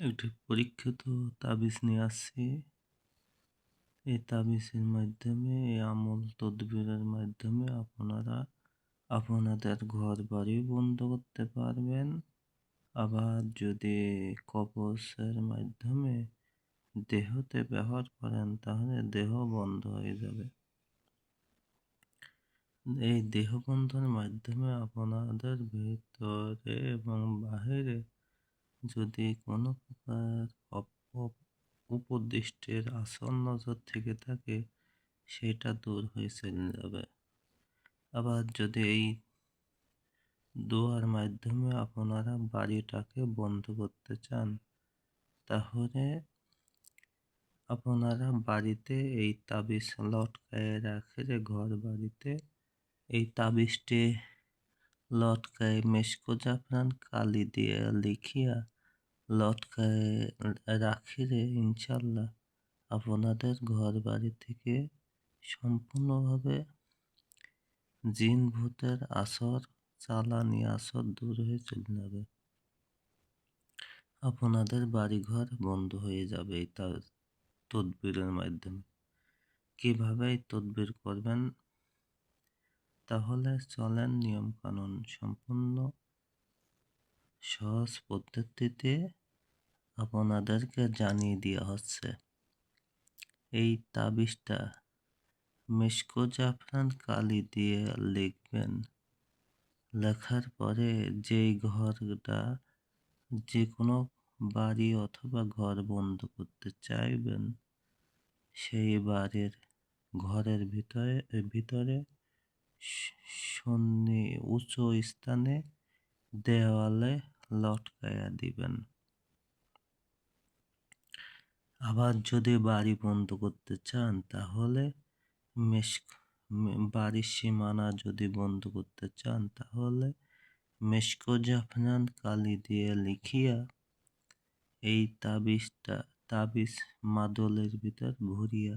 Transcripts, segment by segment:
একটি পরীক্ষিত তাবিজ নিয়ে আসছি। এই তাবিজের মাধ্যমে, এই আমল তদবিরের মাধ্যমে আপনারা আপনাদের ঘর বাড়ি বন্ধ করতে পারবেন। আবার যদি কবচের মাধ্যমে দেহতে ব্যবহার করেন, তাহলে দেহ বন্ধ হয়ে যাবে। এই দেহ বন্ধের মাধ্যমে আপনাদের ভিতরে এবং বাহিরে যদি কোনো প্রকার উপদৃষ্টের আসল নজর থেকে থাকে, সেটা দূর হয়ে চলে যাবে। আবার যদি এই দোয়ার মাধ্যমে আপনারা বাড়িটাকে বন্ধ করতে চান, তাহলে আপনারা বাড়িতে এই তাবিজ লটকায় রাখে যে ঘর বাড়িতে। এই তাবিজটি লটকায় মেশকো জাফরান কালি দিয়ে লিখিয়া লটকায় রাখিলে ইনশাল্লাহ আপনাদের ঘর বাড়ি থেকে সম্পূর্ণভাবে জিন ভূতের আসর, চালানি আসর দূর হয়ে চলে যাবে। আপনাদের বাড়িঘর বন্ধ হয়ে যাবে এই তার তদবিরের মাধ্যমে। কীভাবে তদবির করবেন? তাহলে চলেন নিয়মকানুন সম্পূর্ণ সহজ পদ্ধতিতে আপনাদেরকে জানিয়ে দেওয়া হচ্ছে। এই তাবিজটা মিশকো জাফরান কালি দিয়ে লিখবেন। লেখার পরে যেই ঘরটা যে কোনো বাড়ি অথবা ঘর বন্ধ করতে চাইবেন, সেই বাড়ির ঘরের ভিতরে ভিতরে সন্নি উঁচু স্থানে দেওয়ালে লটকায়া দিবেন। আবার যদি বাড়ি বন্ধ করতে চান, তাহলে বাড়ির সীমানা যদি বন্ধ করতে চান, তাহলে মেশকো জাফনান কালি দিয়ে লিখিয়া এই তাবিজটা, তাবিজ মাদলের ভিতর ভরিয়া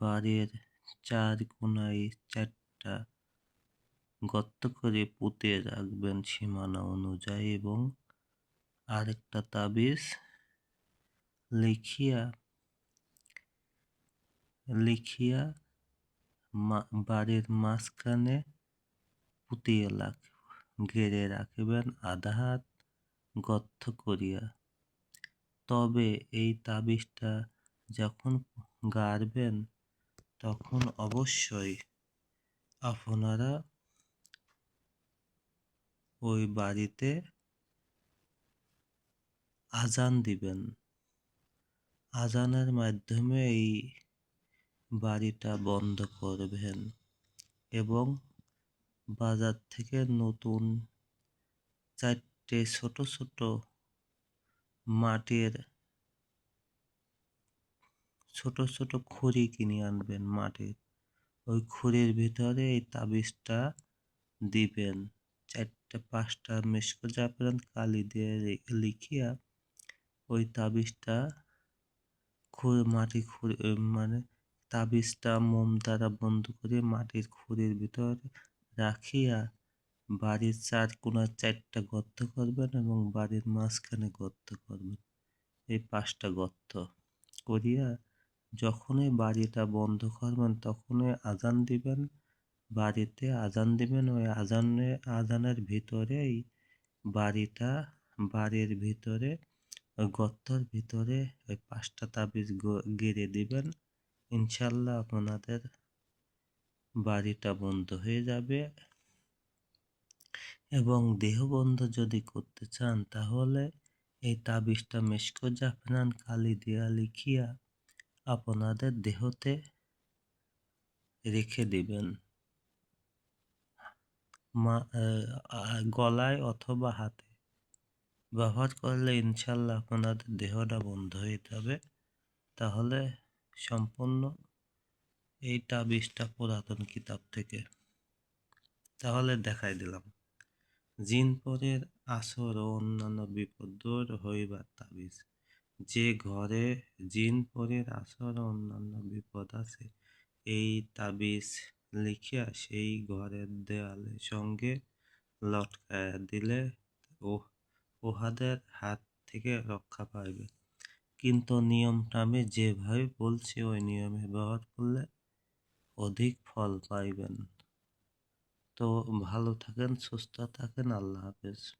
বাড়ির চার কোনায় চারটা গর্ত করে পুঁতে রাখবেন সীমানা অনুযায়ী এবং আরেকটা তাবিজ লিখিয়া লিখিয়া বাড়ির মাঝখানে পুঁতিয়ে রাখ, ঘেরে রাখবেন আধা হাত গর্ত করিয়া। তবে এই তাবিজটা যখন গাড়বেন, তখন অবশ্যই আপনারা ওই বাড়িতে আজান দিবেন। আজানের মাধ্যমে এই বাড়িটা বন্ধ করবেন এবং বাজার থেকে নতুন চারটে ছোট ছোট মাটির ছোট ছোট খড়ি কিনে আনবেন মাটির। ওই খড়ির ভিতরে এই তাবিজটা দিবেন। চারটা, পাঁচটা মিশকো জাফরান কালি দিয়ে লিখিয়া ওই তাবিজটা মাটি খুঁড়ে মানে তাবিজটা মোম দ্বারা বন্ধ করে মাটির খুঁড়ির ভিতর রাখিয়া বাড়ির চার কোনার চারটা গর্ত করবেন এবং বাড়ির মাঝখানে গর্ত করবেন। এই পাঁচটা গর্ত করিয়া যখনই বাড়িটা বন্ধ করবেন, তখনই আজান দিবেন। বাড়িতে আজান দিবেন, ওই আজানে, আজানের ভিতরেই বাড়িটা, বাড়ির ভিতরে ওই গর্তর ভিতরে ওই পাঁচটা তাবিজ গেড়ে দিবেন। ইনশাল্লাহ আপনাদের বাড়িটা বন্ধ হয়ে যাবে। এবং দেহ বন্ধ যদি করতে চান, তাহলে এই তাবিজটা মেশকো জাফরান কালি দিয়া লিখিয়া আপনাদের দেহতে রেখে দিবেন। গলায় অথবা হাতে। ব্যবহার করলে ইনশাল্লাহ আপনাদের দেহটা বন্ধ হয়ে যাবে। তাহলে সম্পূর্ণ এই তাবিজটা পুরাতন কিতাব থেকে। তাহলে দেখাই দিলাম। জিন পরের আসর ও অন্যান্য বিপদ হইবার তাবিজ। যে ঘরে জিন পরের আসর ও অন্যান্য বিপদ আছে, এই তাবিজ লিখিয়া সেই ঘরের দেয়ালের সঙ্গে লটকায়া দিলে ও উহাদের হাত থেকে রক্ষা পাইবে। কিন্তু নিয়মটা আমি যেভাবে বলছি, ওই নিয়মে ব্যবহার করলে অধিক ফল পাইবেন। তো ভালো থাকেন, সুস্থ থাকেন, আল্লাহ হাফেজ।